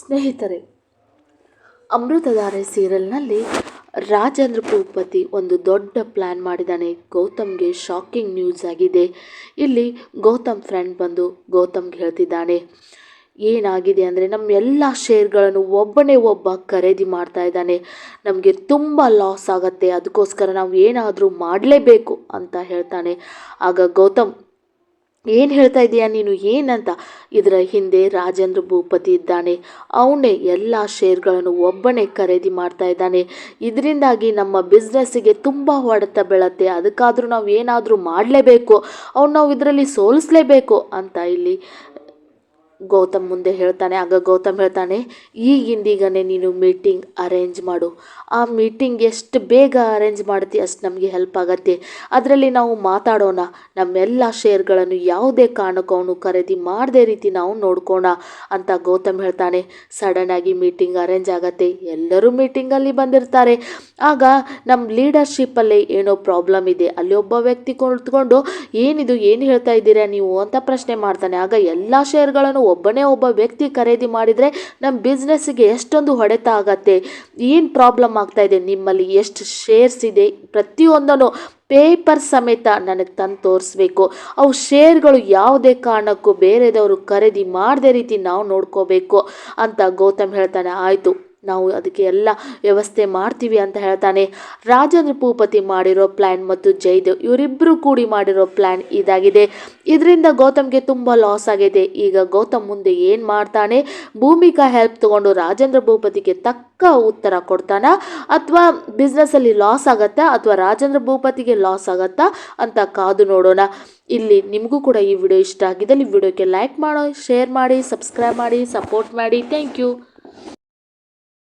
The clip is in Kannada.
ಸ್ನೇಹಿತರೆ, ಅಮೃತಧಾರೆ ಸೀರಿಯಲ್ನಲ್ಲಿ ರಾಜೇಂದ್ರ ಭೂಪತಿ ಒಂದು ದೊಡ್ಡ ಪ್ಲ್ಯಾನ್ ಮಾಡಿದ್ದಾನೆ. ಗೌತಮ್ಗೆ ಶಾಕಿಂಗ್ ನ್ಯೂಸ್ ಆಗಿದೆ. ಇಲ್ಲಿ ಗೌತಮ್ ಫ್ರೆಂಡ್ ಬಂದು ಗೌತಮ್ಗೆ ಹೇಳ್ತಿದ್ದಾನೆ, ಏನಾಗಿದೆ ಅಂದರೆ ನಮ್ಮ ಎಲ್ಲ ಶೇರ್ಗಳನ್ನು ಒಬ್ಬನೇ ಒಬ್ಬ ಖರೀದಿ ಮಾಡ್ತಾ ಇದ್ದಾನೆ. ನಮಗೆ ತುಂಬ ಲಾಸ್ ಆಗುತ್ತೆ, ಅದಕ್ಕೋಸ್ಕರ ನಾವು ಏನಾದರೂ ಮಾಡಲೇಬೇಕು ಅಂತ ಹೇಳ್ತಾನೆ. ಆಗ ಗೌತಮ್ ಏನು ಹೇಳ್ತಾ ಇದೀಯಾ ನೀನು? ಏನಂತ? ಇದರ ಹಿಂದೆ ರಾಜೇಂದ್ರ ಭೂಪತಿ ಇದ್ದಾನೆ. ಅವನೇ ಎಲ್ಲ ಶೇರ್ಗಳನ್ನು ಒಬ್ಬನೇ ಖರೀದಿ ಮಾಡ್ತಾ ಇದ್ದಾನೆ. ಇದರಿಂದಾಗಿ ನಮ್ಮ ಬಿಸ್ನೆಸ್ಸಿಗೆ ತುಂಬ ಹೊಡೆತ ಬೀಳತ್ತೆ. ಅದಕ್ಕಾದರೂ ನಾವು ಏನಾದರೂ ಮಾಡಲೇಬೇಕು. ಅವ್ನು ನಾವು ಇದರಲ್ಲಿ ಸೋಲಿಸ್ಲೇಬೇಕು ಅಂತ ಇಲ್ಲಿ ಗೌತಮ್ ಮುಂದೆ ಹೇಳ್ತಾನೆ. ಆಗ ಗೌತಮ್ ಹೇಳ್ತಾನೆ ಈಗಿಂದೀಗನೇ ನೀನು ಮೀಟಿಂಗ್ ಅರೇಂಜ್ ಮಾಡು. ಆ ಮೀಟಿಂಗ್ ಎಷ್ಟು ಬೇಗ ಅರೇಂಜ್ ಮಾಡ್ತೀಯ ಅಷ್ಟು ನಮಗೆ ಹೆಲ್ಪ್ ಆಗತ್ತೆ. ಅದರಲ್ಲಿ ನಾವು ಮಾತಾಡೋಣ. ನಮ್ಮೆಲ್ಲ ಶೇರ್ಗಳನ್ನು ಯಾವುದೇ ಕಾರಣಕ್ಕೂ ಖರೀದಿ ಮಾಡದೇ ರೀತಿ ನಾವು ನೋಡ್ಕೋಣ ಅಂತ ಗೌತಮ್ ಹೇಳ್ತಾನೆ. ಸಡನ್ನಾಗಿ ಮೀಟಿಂಗ್ ಅರೇಂಜ್ ಆಗತ್ತೆ. ಎಲ್ಲರೂ ಮೀಟಿಂಗಲ್ಲಿ ಬಂದಿರ್ತಾರೆ. ಆಗ ನಮ್ಮ ಲೀಡರ್ಶಿಪ್ಪಲ್ಲೇ ಏನೋ ಪ್ರಾಬ್ಲಮ್ ಇದೆ. ಅಲ್ಲಿ ಒಬ್ಬ ವ್ಯಕ್ತಿ ಕುಳಿತುಕೊಂಡು ಏನಿದು, ಏನು ಹೇಳ್ತಾ ಇದ್ದೀರಾ ನೀವು? ಅಂತ ಪ್ರಶ್ನೆ ಮಾಡ್ತಾನೆ. ಆಗ ಎಲ್ಲ ಶೇರ್ಗಳನ್ನು ಒಬ್ಬನೇ ಒಬ್ಬ ವ್ಯಕ್ತಿ ಖರೀದಿ ಮಾಡಿದರೆ ನಮ್ಮ ಬಿಸ್ನೆಸ್ಸಿಗೆ ಎಷ್ಟೊಂದು ಹೊಡೆತ ಆಗತ್ತೆ. ಏನು ಪ್ರಾಬ್ಲಮ್ ಆಗ್ತಾ ಇದೆ? ನಿಮ್ಮಲ್ಲಿ ಎಷ್ಟು ಶೇರ್ಸ್ ಇದೆ? ಪ್ರತಿಯೊಂದನ್ನು ಪೇಪರ್ ಸಮೇತ ನನಗೆ ತಂದು ತೋರಿಸ್ಬೇಕು. ಅವು ಶೇರ್ಗಳು ಯಾವುದೇ ಕಾರಣಕ್ಕೂ ಬೇರೆದವರು ಖರೀದಿ ಮಾಡದೇ ರೀತಿ ನಾವು ನೋಡ್ಕೋಬೇಕು ಅಂತ ಗೌತಮ್ ಹೇಳ್ತಾನೆ. ಆಯಿತು. ನಾವು ಅದಕ್ಕೆ ಎಲ್ಲ ವ್ಯವಸ್ಥೆ ಮಾಡ್ತೀವಿ ಅಂತ ಹೇಳ್ತಾನೆ. ರಾಜೇಂದ್ರ ಭೂಪತಿ ಮಾಡಿರೋ ಪ್ಲ್ಯಾನ್ ಮತ್ತು ಜಯದೇವ್ ಇವರಿಬ್ಬರು ಕೂಡಿ ಮಾಡಿರೋ ಪ್ಲ್ಯಾನ್ ಇದಾಗಿದೆ. ಇದರಿಂದ ಗೌತಮ್ಗೆ ತುಂಬ ಲಾಸ್ ಆಗಿದೆ. ಈಗ ಗೌತಮ್ ಮುಂದೆ ಏನು ಮಾಡ್ತಾನೆ? ಭೂಮಿಕಾ ಹೆಲ್ಪ್ ತಗೊಂಡು ರಾಜೇಂದ್ರ ಭೂಪತಿಗೆ ತಕ್ಕ ಉತ್ತರ ಕೊಡ್ತಾನ? ಅಥವಾ ಬಿಸ್ನೆಸ್ಸಲ್ಲಿ ಲಾಸ್ ಆಗತ್ತಾ? ಅಥವಾ ರಾಜೇಂದ್ರ ಭೂಪತಿಗೆ ಲಾಸ್ ಆಗತ್ತಾ? ಅಂತ ಕಾದು ನೋಡೋಣ. ಇಲ್ಲಿ ನಿಮಗೂ ಕೂಡ ಈ ವಿಡಿಯೋ ಇಷ್ಟ ಆಗಿದ್ದಲ್ಲಿ ವಿಡಿಯೋಕ್ಕೆ ಲೈಕ್ ಮಾಡೋ ಶೇರ್ ಮಾಡಿ ಸಬ್ಸ್ಕ್ರೈಬ್ ಮಾಡಿ ಸಪೋರ್ಟ್ ಮಾಡಿ. Thank you